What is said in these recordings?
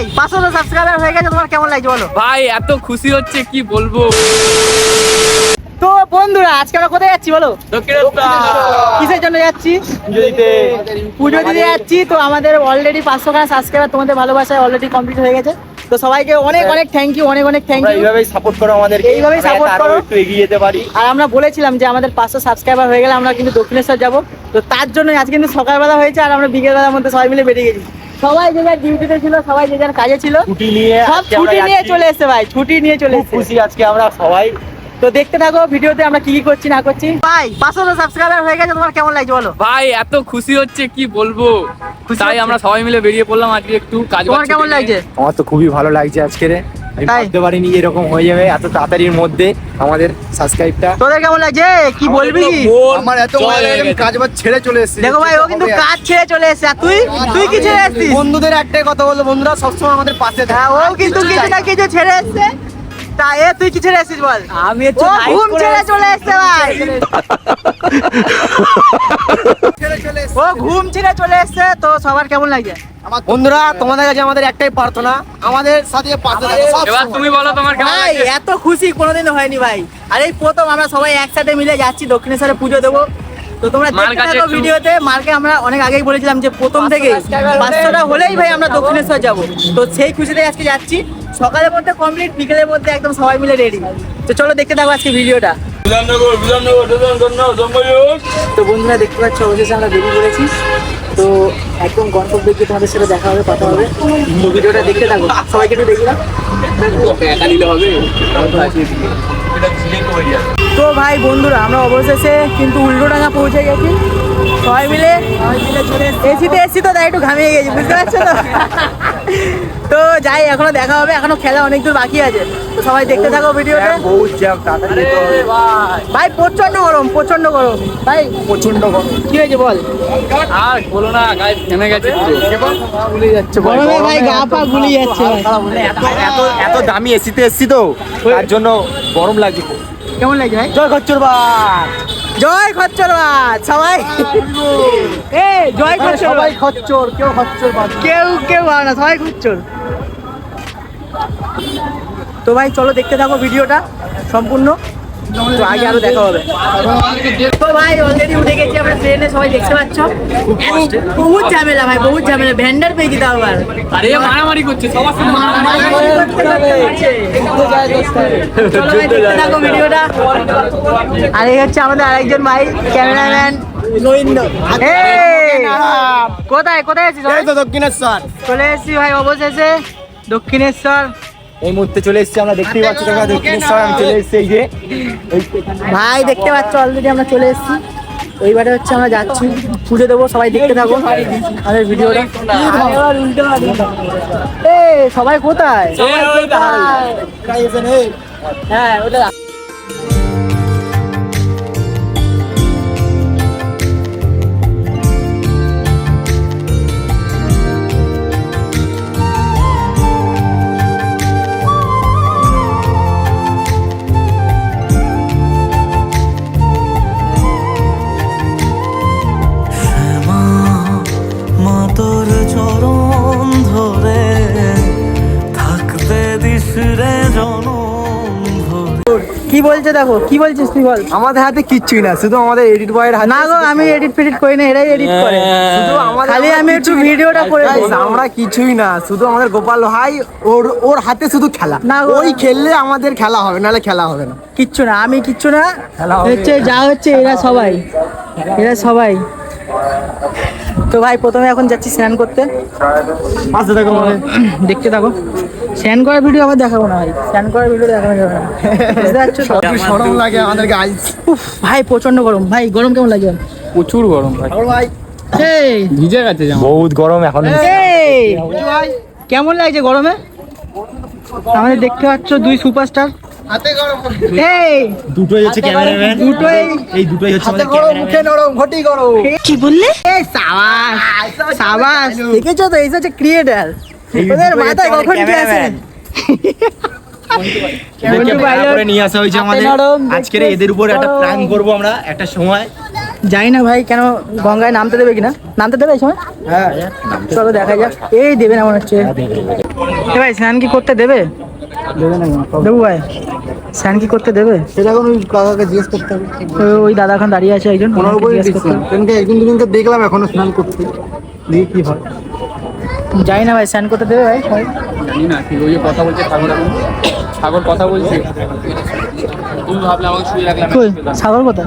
ভাই পাঁচশো সাবস্ক্রাইবার হয়ে গেছে তোমার কেমন লাগছে বলো? ভাই এত খুশি হচ্ছে কি বলব? তো বন্ধুরা আজকে আমরা কোথায় যাচ্ছি বলো? কিসের জন্য যাচ্ছি? পুজো দিতে যাচ্ছি তো আমাদের অলরেডি পাঁচশো খানা সাবস্ক্রাইবার তোমাদের ভালোবাসায় অলরেডি কমপ্লিট হয়ে গেছে। তো সবাইকে অনেক অনেক থ্যাংক ইউ অনেক অনেক থ্যাংক ইউ এইভাবেই সাপোর্ট করো আমাদেরকে। এইভাবেই আরও করো। একটু এগিয়ে যেতে পারি। আর আমরা বলেছিলাম যে আমাদের পাঁচশো সাবস্ক্রাইবার হয়ে গেলে আমরা কিন্তু দক্ষিণেশ্বর যাব। তো তার জন্য আজকে কিন্তু সকালবেলা হয়েছে আর আমরা বিকেলবেলার মধ্যে সবাই মিলে বেরিয়ে গেছি। সবাই যে যার ডিউটিতে ছিল সবাই যে যার কাজে ছিল ছুটি নিয়ে সব ছুটি নিয়ে চলে এসেছে ভাই ছুটি নিয়ে চলে এসেছে। খুশি আজকে আমরা সবাই। তো দেখতে থাকো ভিডিওতে আমরা কি কি করছি না করছি। ভাই পাঁচশো সাবস্ক্রাইবার হয়ে গেছে তোমার কেমন লাগছে বলো? ভাই এত খুশি হচ্ছে কি বলব? খুশি তাই আমরা সবাই মিলে বেরিয়ে পড়লাম আজকে একটু কাজ তোমার কেমন লাগছে? আমার তো খুবই ভালো লাগছে আজকের। আমি ভাবতে পারিনি এরকম হয়ে যাবে এত তাড়াতাড়ির মধ্যে আমাদের সাবস্ক্রাইবটা তোদের কেমন লাগছে? কি বলবি? কি আমার এত ভালো লাগে কাজ বাজ ছেড়ে চলে এসেছি। দেখো ভাই ও কিন্তু কাজ ছেড়ে চলে এসেছে। আর তুই? তুই কি ছেড়ে এসেছিস? বন্ধুদের একটাই কথা বলব বন্ধুরা সবসময় আমাদের পাশে হ্যাঁ ও কিন্তু কিছু না কিছু ছেড়ে এসেছে। তা এ তুই কি ছেড়ে এসেছিস বল? আমি ও ঘুম ছেড়ে চলে এসেছে ভাই। ও ঘুম ছেড়ে চলে এসেছে তো সবার কেমন লাগছে বন্ধুরা তোমাদের কাছে আমাদের একটাই প্রার্থনা আমাদের সাথে পাশে থাকো। এবার তুমি বলো তোমার কেমন ভাই এত খুশি কোনোদিন হয়নি ভাই। আর এই প্রথম আমরা সবাই একসাথে মিলে যাচ্ছি দক্ষিণেশ্বরে পুজো দেবো। তো তোমরা মার দেখতে থাকো ভিডিওতে মার্কে আমরা অনেক আগেই বলেছিলাম যে প্রথম থেকে পাঁচশোটা হলেই ভাই আমরা দক্ষিণেশ্বর যাব। তো সেই খুশিতে আজকে যাচ্ছি। সকালের মধ্যে কমপ্লিট বিকেলের মধ্যে একদম সবাই মিলে রেডি তো চলো দেখতে থাকো আজকে ভিডিওটা। তো বন্ধুরা দেখতে পাচ্ছ অবশেষে আমরা বেরিয়ে পড়েছি। তো একদম গন্তব্য গিয়ে তোমাদের সাথে দেখা হবে কথা হবে। তো ভিডিওটা দেখতে থাকো। সবাইকে একটু দেখলাম একা নিলে হবে। তো ভাই বন্ধুরা আমরা অবশেষে কিন্তু উল্টোডাঙ্গা পৌঁছে গেছি। সবাই মিলে এসিতে এসি তো তাই একটু ঘামিয়ে গেছি বুঝতে পারছ তো? তো যাই এখনও দেখা হবে এখনও খেলা অনেক দূর বাকি আছে। তো সবাই দেখতে থাকো ভিডিওটা। ভাই প্রচণ্ড গরম প্রচণ্ড গরম। ভাই প্রচণ্ড গরম। কি হয়েছে বল? আর বলো না গায়ে থেমে গেছে গরমে ভাই গা পা গুলি যাচ্ছে এত এত দামি এসিতে এসছি তো তার জন্য গরম লাগছে। কেমন লাগে ভাই? জয় খচ্চরবাদ। জয় খচ্চরবাদ সবাই। এ জয় খচ্চর সবাই খচ্চর কেউ খচ্চরবাদ কেউ কেউ না সবাই খচ্চর। তো ভাই চলো দেখতে থাকো ভিডিওটা সম্পূর্ণ। তো আগে আরও দেখা হবে। তো ভাই অলরেডি উঠে গেছি আমরা ট্রেনে সবাই দেখতে পাচ্ছ। বহুত ঝামেলা ভাই বহুত ঝামেলা। পেয়ে দিতে হবে আরে মারামারি করছে সবার সাথে মারামারি চলো থাকো ভিডিওটা। আর এই হচ্ছে আমাদের আরেকজন ভাই ক্যামেরাম্যান কোথায় কোথায় আছিস তো দক্ষিণেশ্বর। চলে এসেছি ভাই অবশেষে। দক্ষিণেশ্বর। এই মুহূর্তে চলে এসেছি আমরা দেখতেই পাচ্ছি তোমরা আমি চলে এসেছি এই যে ভাই দেখতে পাচ্ছ অলরেডি আমরা চলে এসেছি এইবারে হচ্ছে আমরা যাচ্ছি পুজো দেবো সবাই দেখতে থাকো আমাদের ভিডিওটা এ সবাই কোথায় সবাই কোথায়? হ্যাঁ ওটা দেখো কি বলছিস তুই বল? আমাদের হাতে কিচ্ছুই না শুধু আমাদের এডিট বয়ের হাতে না গো আমি এডিট ফেডিট করি না এরাই এডিট করে। শুধু আমাদের খালি আমি একটু ভিডিওটা করে আমরা কিছুই না শুধু আমাদের গোপাল ভাই ওর ওর হাতে শুধু খেলা। না ওই খেললে আমাদের খেলা হবে নাহলে খেলা হবে না। কিচ্ছু না আমি কিচ্ছু না হচ্ছে যা হচ্ছে এরা সবাই। এরা সবাই। তো ভাই প্রথমে এখন যাচ্ছি স্নান করতে। আসতে থাকো মানে। দেখতে থাকো। স্নান করার ভিডিও আবার দেখাবো না ভাই। স্নান করার ভিডিও দেখানো যাবে না। বুঝতে পারছ সরম লাগে আমাদের গাইস উফ, ভাই প্রচণ্ড গরম। ভাই গরম কেমন লাগে? প্রচুর গরম ভাই। ভাই। এই। ভিজে গেছে জামা। বহুত গরম এখন। কেমন লাগছে গরমে? আমাদের দেখতে পাচ্ছ দুই সুপারস্টার হাতে গরম এই। দুটোই হচ্ছে ক্যামেরাম্যান দুটোই। এই দুটোই হচ্ছে হাতে গরম মুখে নরম ঘটি গরম। কি বললে? এই সাবাস সাবাস দেখেছ তো? এই হচ্ছে ক্রিয়েটার ওদের মাথায় কখন কি নিয়ে আসা হয়েছে আমাদের। আজকের এদের উপর একটা প্রাণ করব আমরা একটা সময়। যাই না ভাই কেন গঙ্গায় নামতে দেবে কিনা? নামতে দেবে এই সময়? হ্যাঁ। চলো দেখা যাক। এই দেবে না মনে হচ্ছে। এ ভাই স্নান কি করতে দেবে? দেবে না দেবু ভাই স্নান কি করতে দেবে? সেটা এখন ওই কাকাকে জিজ্ঞেস করতে হবে। ওই- ওই দাদা এখন দাঁড়িয়ে আছে একজন ওনার উপরে হবে। ট্রেনকে দুদিনকে দেখলাম এখনও স্নান করতে। দেখি কি হয়? যাই না ভাই স্নান করতে দেবে ভাই? জানি না কি ওই কথা বলছে সাগর এখন। সাগর কথা বলছে। তুমি ভাবলে আমাকে শুয়ে রাখলাম। সাগর কোথায়?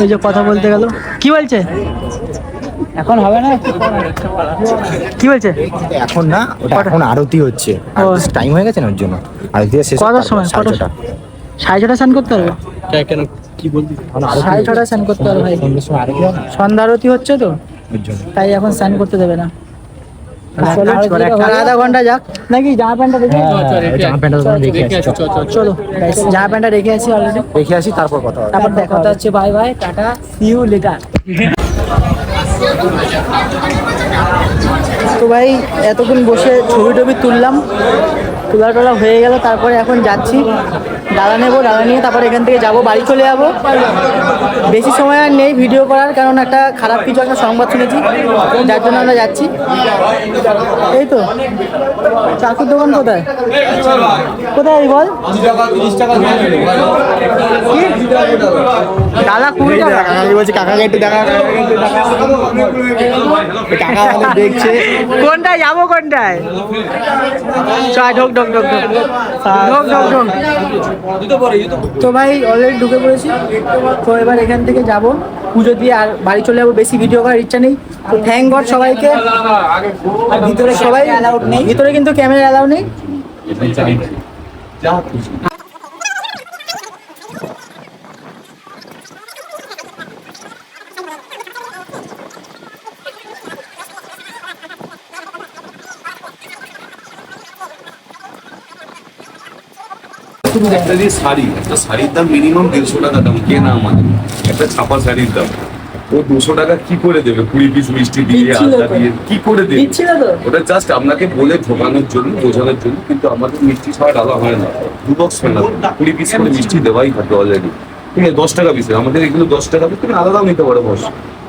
ওই যে কথা বলতে গেল। কি বলছে? এখন হবে না। কি বলছে? এখন না ওটা এখন আরতি হচ্ছে। টাইম হয়ে গেছে না ওর জন্য? আরতি শেষ কটার তারপর সময়? সাড়ে ছটা। সাড়ে ছটা স্নান করতে হবে? এখন আরতি সাড়ে ছটা স্নান করতে হবে ভাই? সন্ধ্যা আরতি হচ্ছে তো? তাই এখন স্নান করতে দেবে না। আধা ঘণ্টা যাক। নাকি জামা প্যান্টটা দেখে হ্যাঁ, ওই জামা প্যান্টটা রেখে রেখে আসি, আসি, চল, চল, চল। চলো। জামা প্যান্টটা রেখে আছি অলরেডি রেখে আসি তারপর কথা তারপর দেখা হচ্ছে bye bye tata see you later তো ভাই এতক্ষণ বসে ছবি টবি তুললাম। তোলা টোলা হয়ে গেল তারপরে এখন যাচ্ছি। ডালা নেব ডালা নিয়ে তারপরে এখান থেকে যাব বাড়ি চলে যাব। বেশি সময় আর নেই ভিডিও করার কারণ একটা খারাপ কিছু একটা সংবাদ শুনেছি যার জন্য আমরা যাচ্ছি। এই তো। চাকুর দোকান কোথায়? কোথায় বল? ডালা কুড়ি টাকা বলছি কাকাকে একটু দেখা কাকা দেখছে। কোনটায় যাব কোনটায়? চল ঢোক। ঢোক ঢোক ঢোক। ঢোক ঢোক ঢোক। তো ভাই অলরেডি ঢুকে পড়েছি। তো এবার এখান থেকে যাব। পুজো দিয়ে আর বাড়ি চলে যাব। বেশি ভিডিও করার ইচ্ছা নেই। তো থ্যাংক গড সবাইকে। আর ভিতরে সবাই অ্যালাউড নেই। ভিতরে কিন্তু ক্যামেরা অ্যালাউ নেই। একটা যে শাড়ি একটা শাড়ির দাম মিনিমাম দেড়শো টাকা দাম কেনা আমাদের একটা ছাপা শাড়ির দাম। ও দুশো টাকা কি করে দেবে? কুড়ি পিস মিষ্টি দিয়ে দিচ্ছিল দিয়ে কি করে দেবে? ওটা জাস্ট আপনাকে বলে ঠকানোর জন্য বোঝানোর জন্য কিন্তু আমাদের মিষ্টি ছাড়া ডালা হয় না। দু বক্স ফেলা। কুড়ি পিস করে মিষ্টি দেওয়াই থাকে অলরেডি ঠিক আছে দশ টাকা পিসের আমাদের এগুলো দশ টাকা পিস তুমি আলাদাও নিতে পারো বস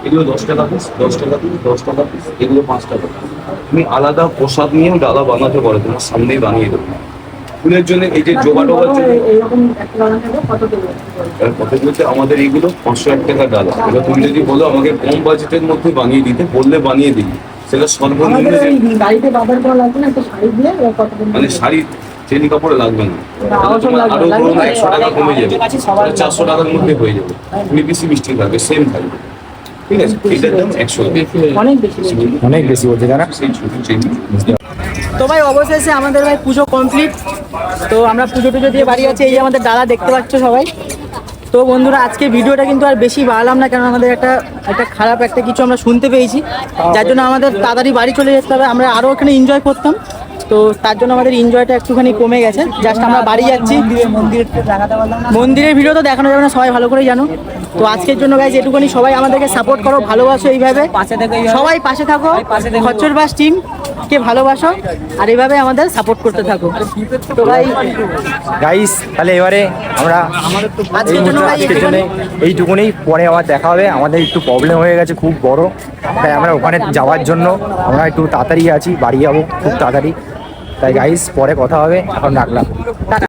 এগুলো দশ টাকা পিস দশ টাকা পিস দশ টাকা পিস এগুলো পাঁচ টাকা তুমি আলাদা প্রসাদ নিয়েও ডালা বানাতে পারো তোমার সামনেই বানিয়ে দেবো। ফুলের জন্য এই যে জোবা টোবার জন্য। কত বলতে আমাদের এইগুলো পাঁচশো এক টাকা ডালা। এবার তুমি যদি বলো আমাকে কম বাজেটের মধ্যে বানিয়ে দিতে বললে বানিয়ে দিই সেটা সর্বনিম্ন? মানে শাড়ি চেনি কাপড়ে লাগবে না। আরও ধরুন একশো টাকা কমে যাবে। চারশো টাকার মধ্যে হয়ে যাবে। কুড়ি পিসি মিষ্টি থাকবে সেম থাকবে। ঠিক আছে? এটার দাম একশো বেশি। অনেক বেশি বেশি। অনেক বেশি বলছে তারা সেই ছোট চেনি। তো ভাই অবশেষে আমাদের ভাই পুজো কমপ্লিট তো আমরা পুজো টুজো দিয়ে বাড়ি আছি এই আমাদের দাদা দেখতে পাচ্ছ সবাই। তো বন্ধুরা আজকে ভিডিওটা কিন্তু আর বেশি বাড়ালাম না কারণ আমাদের একটা একটা খারাপ একটা কিছু আমরা শুনতে পেয়েছি। যার জন্য আমাদের তাড়াতাড়ি বাড়ি চলে যেতে হবে। আমরা আরও ওখানে এনজয় করতাম। তো তার জন্য আমাদের এনজয়টা একটুখানি কমে গেছে। জাস্ট আমরা বাড়ি যাচ্ছি। মন্দিরের ভিডিও তো দেখানো যাবে না সবাই ভালো করেই জানো। তো আজকের জন্য গাইজ এটুকুনি। সবাই আমাদেরকে সাপোর্ট করো ভালোবাসো এইভাবে। সবাই পাশে থাকো। খচ্চর বাস টিম কে ভালোবাসো আর এইভাবে আমাদের সাপোর্ট করতে থাকো। তো ভাই গাইস তাহলে এবারে আমরা আজকের জন্য আজকের এইটুকুনি। পরে আবার দেখা হবে। আমাদের একটু প্রবলেম হয়ে গেছে খুব বড়। তাই আমরা ওখানে যাওয়ার জন্য আমরা একটু তাড়াতাড়ি আছি বাড়ি যাব খুব তাড়াতাড়ি। তাই গাইস পরে কথা হবে। এখন রাখলাম।